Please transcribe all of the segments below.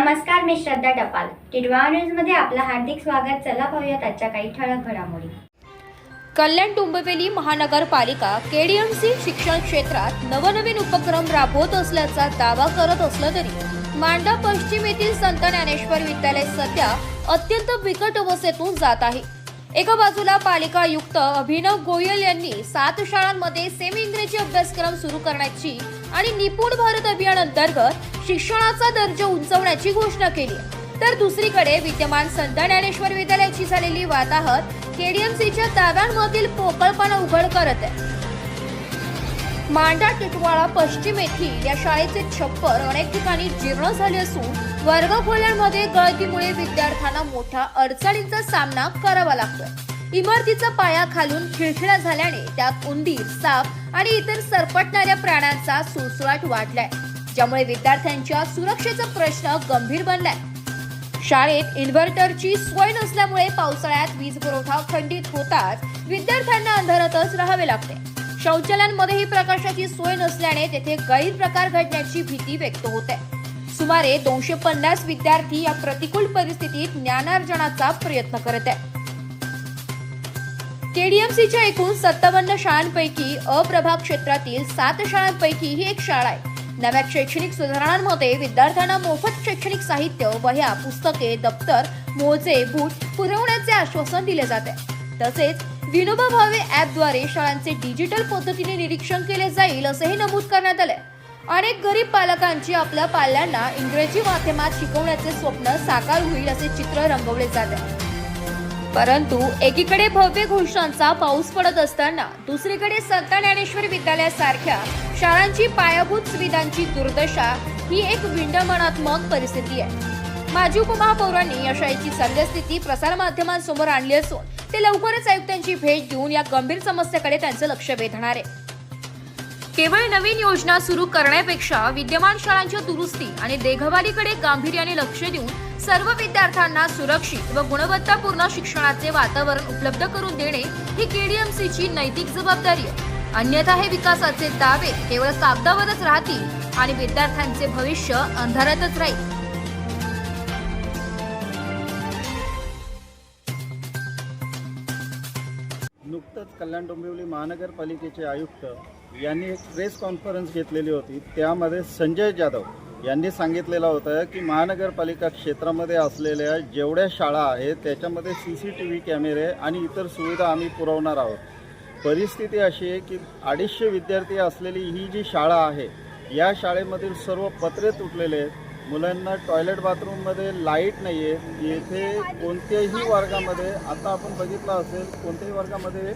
मी श्रद्धा टपाल. टिडवा न्यूजमध्ये आपलं हार्दिक स्वागत. चला पाहूयात आजच्या काही ठळक घडामोडी. कल्याण डोंबिवली महानगरपालिका केडीएमसी शिक्षण क्षेत्रात नवनवीन उपक्रम राबवत असल्याचा दावा करत असलं तरी मांडा पश्चिम येथील संत ज्ञानेश्वर विद्यालय सध्या अत्यंत बिकट अवस्थेतून जात आहे. एका बाजूला पालिका आयुक्त अभिनव गोयल यांनी सात शाळांमध्ये सेमी इंग्रजी अभ्यासक्रम सुरू करण्याची आणि निपुण भारत अभियान अंतर्गत शिक्षणाचा दर्जा उंचवण्याची घोषणा केली तर दुसरीकडे विद्यमान संत ज्ञानेश्वर विद्यालयाची झालेली वाताहत केडीएमसीच्या दाव्यांमधील पोकळपणा उघड करत आहे. मांडा टिटवाळा पश्चिम येथील या शाळेचे छप्पर अनेक ठिकाणी जीर्ण झाले असून वर्गखोल्यांमध्ये गळतीमुळे विद्यार्थ्यांना मोठ्या अडचणींचा सामना करावा लागतो इमारतीचा पाया खालून खिळखिळा झाल्याने त्यात उंदीर साप आणि इतर सरपटणाऱ्या प्राण्यांचा सुळसुळाट वाढलाय. ज्यामुळे विद्यार्थ्यांच्या सुरक्षेचा प्रश्न गंभीर बनलाय. शाळेत इन्व्हर्टरची सोय नसल्यामुळे पावसाळ्यात वीज पुरवठा खंडित होताच विद्यार्थ्यांना अंधारातच राहावे लागते. शौचालयांमध्येही प्रकाशाची सोय नसल्याने तेथे गैरप्रकार घडण्याची भीती व्यक्त होते. सुमारे दोनशे पन्नास विद्यार्थी या प्रतिकूल परिस्थितीत ज्ञानार्जनाचा प्रयत्न करत आहे केडीएमसीच्या एकूण सत्तावन्न शाळांपैकी अप्रभाग क्षेत्रातील सात शाळांपैकी ही एक शाळा आहे. नव्या शैक्षणिक सुधारणांमध्ये विद्यार्थ्यांना मोफत शैक्षणिक साहित्य वह्या पुस्तके दप्तर मोजे बूट पुरवण्याचे आश्वासन दिले जाते. तसेच विनोबा भावे ऍपद्वारे शाळांचे डिजिटल पद्धतीने निरीक्षण केले जाईल असेही नमूद करण्यात आले. अनेक गरीब पालकांची आपल्या पाल्यांना इंग्रजी माध्यमात शिकवण्याचे स्वप्न साकार होईल असे चित्र रंगवले जाते. परंतु एकीकडे भव्य घोषणांचा पाऊस पडत असताना दुसरीकडे संत ज्ञानेश्वर विद्यालयासारख्या शाळांची पायाभूत सुविधांची दुर्दशा ही एक विंडमनात्मक परिस्थिती आहे. माजी उपमहापौरांनी या शाळेची सद्यस्थिती प्रसारमाध्यमांसमोर आणली असून ते लवकरच आयुक्तांची भेट घेऊन या गंभीर समस्येकडे त्यांचं लक्ष वेधणार आहे. केवळ नवीन योजना सुरू करण्यापेक्षा विद्यमान शाळांच्या दुरुस्ती आणि देखभालीकडे गांभीर्याने लक्ष देऊन सर्व विद्यार्थ्यांना सुरक्षित व गुणवत्तापूर्ण शिक्षणाचे वातावरण उपलब्ध करून देणे ही केडीएमसीची नैतिक जबाबदारी आहे. अन्यथा हे विकासाचे दावे केवळ कागदावरच राहतील आणि विद्यार्थ्यांचे भविष्य अंधारातच राहील. नुकतंच कल्याण डोंबिवली महानगरपालिकेचे आयुक्त यांनी एक प्रेस कॉन्फरन्स घेतलेली होती. त्यामध्ये संजय जाधव यांनी सांगितलेलं होतं की महानगरपालिका क्षेत्रामध्ये असलेल्या जेवढ्या शाळा आहेत त्याच्यामध्ये सी सी टी व्ही कॅमेरे आणि इतर सुविधा आम्ही पुरवणार आहोत. परिस्थिती अशी आहे की अडीचशे विद्यार्थी असलेली ही जी शाळा आहे या शाळेमधील सर्व पत्रे तुटलेले आहेत. मुलांना टॉयलेट बाथरूममध्ये लाइट नाही आहे येथे कोणत्याही वर्गामध्ये आता आपण बघितलं असेल कोणत्याही वर्गामध्ये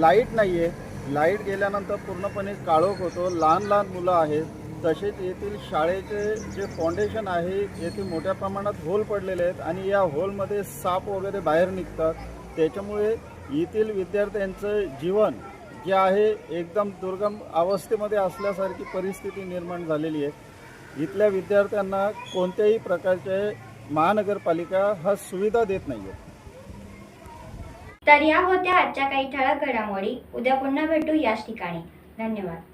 लाइट नाही आहे लाइट गेल्यानंतर पूर्णपणे काळोख होतो. लहान लहान मुलं आहेत. तसेच येथील शाळेचे जे फाउंडेशन आहे येथे मोठ्या प्रमाणात होल पडलेले आहेत आणि या होलमध्ये साप वगैरे बाहेर निघतात. त्याच्यामुळे येथील विद्यार्थ्यांचं जीवन जे आहे एकदम दुर्गम अवस्थेमध्ये असल्यासारखी परिस्थिती निर्माण झालेली आहे. इथल्या विद्यार्थ्यांना कोणत्याही प्रकारचे महानगरपालिका हा सुविधा देत नाही तर या होत्या आजच्या काही ठळक घडामोडी. उद्या पुन्हा भेटू याच ठिकाणी. धन्यवाद.